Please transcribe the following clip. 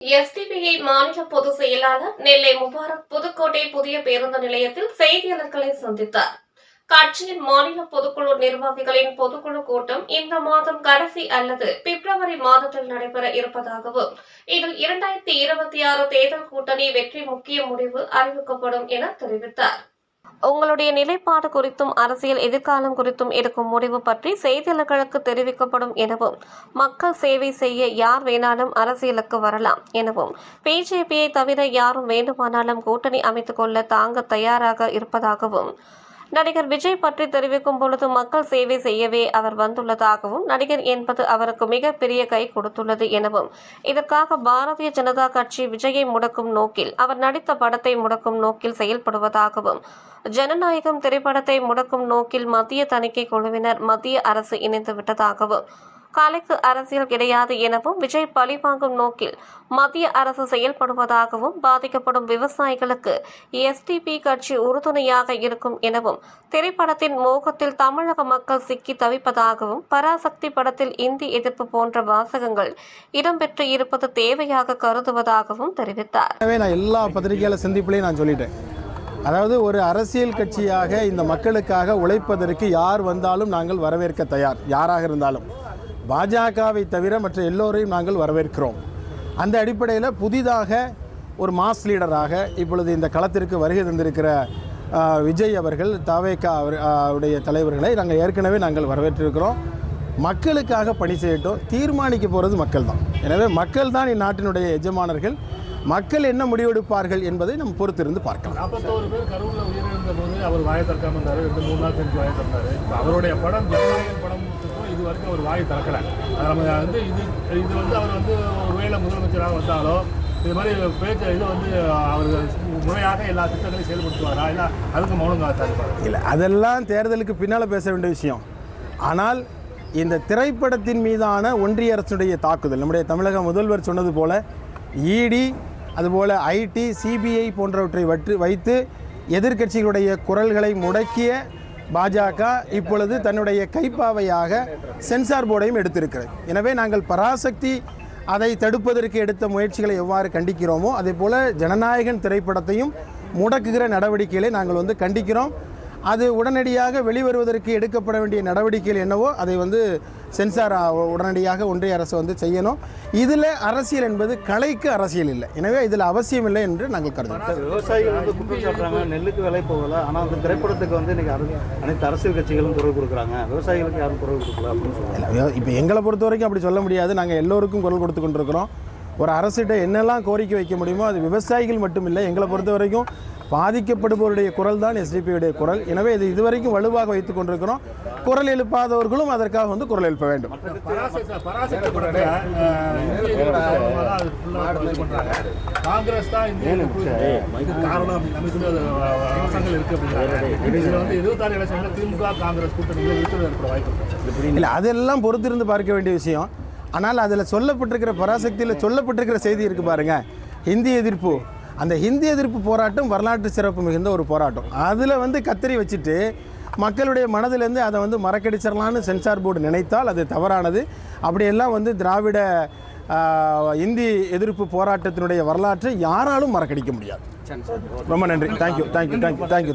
SDPI மாநில பொதுச் செயலாளர் நெல்லை முபாரக் புதுக்கோட்டை புதிய பேருந்து நிலையத்தில் செய்தியாளர்களை சந்தித்தார். கட்சியின் மாநில பொதுக்குழு நிர்வாகிகளின் பொதுக்குழு கூட்டம் இந்த மாதம் கடைசி அல்லது பிப்ரவரி மாதத்தில் நடைபெற இருப்பதாகவும் இதில் இரண்டாயிரத்தி இருபத்தி ஆறு தேர்தல் கூட்டணி வெற்றி முக்கிய முடிவு அறிவிக்கப்படும் என தெரிவித்தார். உங்களுடைய நிலைப்பாடு குறித்தும் அரசியல் எதிர்காலம் குறித்தும் எடுக்கும் முடிவு பற்றி செய்தியாளர்களுக்கு தெரிவிக்கப்படும் எனவும் மக்கள் சேவை செய்ய யார் வேணாலும் அரசியலுக்கு வரலாம் எனவும். பிஜேபியை தவிர யாரும் வேண்டுமானாலும் கூட்டணி அமைத்துக் கொள்ள தாங்க தயாராக இருப்பதாகவும் நடிகர் விஜய் பற்றி தெரிவிக்கும் பொழுது மக்கள் சேவை செய்யவே அவர் வந்துள்ளதாகவும் நடிகர் என்பது அவருக்கு மிகப்பெரிய கை கொடுத்துள்ளது எனவும் இதற்காக பாரதிய ஜனதா கட்சி விஜயை முடக்கும் நோக்கில் அவர் நடித்த படத்தை முடக்கும் நோக்கில் செயல்படுவதாகவும் ஜனநாயகம் திரைப்படத்தை முடக்கும் நோக்கில் மத்திய தணிக்கை குழுவினர் மத்திய அரசு இணைந்து விட்டதாகவும் கலைக்கு அரசியல் கிடையாது எனவும் விஜய் பழிவாங்கும் நோக்கில் மத்திய அரசு செயல்படுவதாகவும் பாதிக்கப்படும் விவசாயிகளுக்கு எஸ்டிபி கட்சி உறுதுணையாக இருக்கும் எனவும் திரைப்படத்தின் மோகத்தில் தமிழக மக்கள் சிக்கி தவிப்பதாகவும் பராசக்தி படத்தில் இந்தி எதிர்ப்பு போன்ற வாசகங்கள் இடம்பெற்று இருப்பது தேவையாக கருதுவதாகவும் தெரிவித்தார். எனவே நான் எல்லா பத்திரிகையாளர் சந்திப்பிலையும் நான் சொல்லிட்டேன். அதாவது ஒரு அரசியல் கட்சியாக இந்த மக்களுக்காக உழைப்பதற்கு யார் வந்தாலும் நாங்கள் வரவேற்க தயார். யாராக இருந்தாலும். பாஜகவை தவிர மற்ற எல்லோரையும் நாங்கள் வரவேற்கிறோம். அந்த அடிப்படையில் புதிதாக ஒரு மாஸ் லீடராக இப்பொழுது இந்த களத்திற்கு வருகை தந்திருக்கிற விஜய் அவர்கள் தாவேக்கா அவர் அவருடைய உடைய தலைவர்களை நாங்கள் ஏற்கனவே நாங்கள் வரவேற்றிருக்கிறோம். மக்களுக்காக பணி செய்யட்டும். தீர்மானிக்க போகிறது மக்கள் தான் எனவே மக்கள் தான் இந்நாட்டினுடைய எஜமானர்கள். மக்கள் என்ன முடிவெடுப்பார்கள் என்பதை நம்ம பொறுத்திருந்து பார்க்கலாம். நாற்பத்தோரு பேர் கருவில் உயிரிழந்த போது அவர் வாயை திறக்காம இருந்தார். ரெண்டு மூணு நாள் கழிச்சு வாயை திறந்தார். அவருடைய படம் ஜனநாயகன் படம் இது வரைக்கும் அவர் வாயை திறக்கலை. அது நம்ம வந்து இது இது வந்து அவர் வந்து ஒருவேளை முதலமைச்சராக வந்தாலோ இது மாதிரி பேச்சு இது வந்து அவர் முறையாக எல்லா திட்டங்களையும் செயல்படுத்துவாரா? இல்லை அதுக்கு மௌனம் காத்தாருப்பாரு இல்லை அதெல்லாம் தேர்தலுக்கு பின்னால் பேச வேண்டிய விஷயம். ஆனால் இந்த திரைப்படத்தின் மீதான ஒன்றிய அரசுடைய தாக்குதல் நம்முடைய தமிழக முதல்வர் சொன்னது போல இடி அதுபோல் ஐடி சிபிஐ போன்றவற்றை வற்று வைத்து எதிர்கட்சிகளுடைய குரல்களை முடக்கிய பாஜக இப்பொழுது தன்னுடைய கைப்பாவையாக சென்சார் போர்டையும் எடுத்திருக்கிறது. எனவே நாங்கள் பராசக்தி அதை தடுப்பதற்கு எடுத்த முயற்சிகளை எவ்வாறு கண்டிக்கிறோமோ அதே போல் ஜனநாயகன் திரைப்படத்தையும் முடக்குகிற நடவடிக்கைகளை நாங்கள் வந்து கண்டிக்கிறோம். அது உடனடியாக வெளிவருவதற்கு எடுக்கப்பட வேண்டிய நடவடிக்கைகள் என்னவோ அதை வந்து சென்சார் உடனடியாக ஒன்றிய அரசு வந்து செய்யணும். இதில் அரசியல் என்பது கலைக்கு அரசியல் இல்லை. எனவே இதில் அவசியம் இல்லை என்று நாங்கள் கருதுகிறோம். விவசாயிகள் வந்து குற்றம் சாட்டுறாங்க நெல்லுக்கு விலை போகல. ஆனால் அந்த திரைப்படத்துக்கு வந்து இன்னைக்கு அர- அனைத்து அரசியல் கட்சிகளும் குரல் கொடுக்குறாங்க. விவசாயிகளுக்கு யாரும் குரல் கொடுக்கல அப்படின்னு சொல்லுவாங்க இப்போ எங்களை பொறுத்த வரைக்கும் அப்படி சொல்ல முடியாது. நாங்கள் எல்லோருக்கும் குரல் கொடுத்து கொண்டிருக்கிறோம். ஒரு அரசிட்ட என்னெல்லாம் கோரிக்கை வைக்க முடியுமோ அது விவசாயிகள் மட்டும் இல்லை எங்களை பொறுத்த வரைக்கும் பாதிக்கப்படுபவருடைய குரல் தான் எஸ்டிபியுடைய குரல். எனவே இது இதுவரைக்கும் வலுவாக வைத்துக் கொண்டிருக்கிறோம். குரல் எழுப்பாதவர்களும் அதற்காக வந்து குரல் எழுப்ப வேண்டும். இந்திய காங்கிரஸ் தான் இந்திய காரணம் திமுக காங்கிரஸ் இல்லை அதெல்லாம் பொறுத்திருந்து பார்க்க வேண்டிய விஷயம். ஆனால் அதில் சொல்லப்பட்டிருக்கிற பராசக்தியில் சொல்லப்பட்டிருக்கிற செய்தி இருக்கு பாருங்க. ஹிந்தி எதிர்ப்பு. அந்த ஹிந்தி எதிர்ப்பு போராட்டம் வரலாற்று சிறப்பு மிகுந்த ஒரு போராட்டம். அதில் வந்து கத்தரி வச்சுட்டு மக்களுடைய மனதிலேருந்து அதை வந்து மறக்கடிச்சிடலான்னு சென்சார் போர்டு நினைத்தால் அது தவறானது. அப்படியெல்லாம் வந்து திராவிட இந்தி எதிர்ப்பு போராட்டத்தினுடைய வரலாற்றை யாராலும் மறக்கடிக்க முடியாது. ரொம்ப நன்றி. Thank you thank you thank you thank you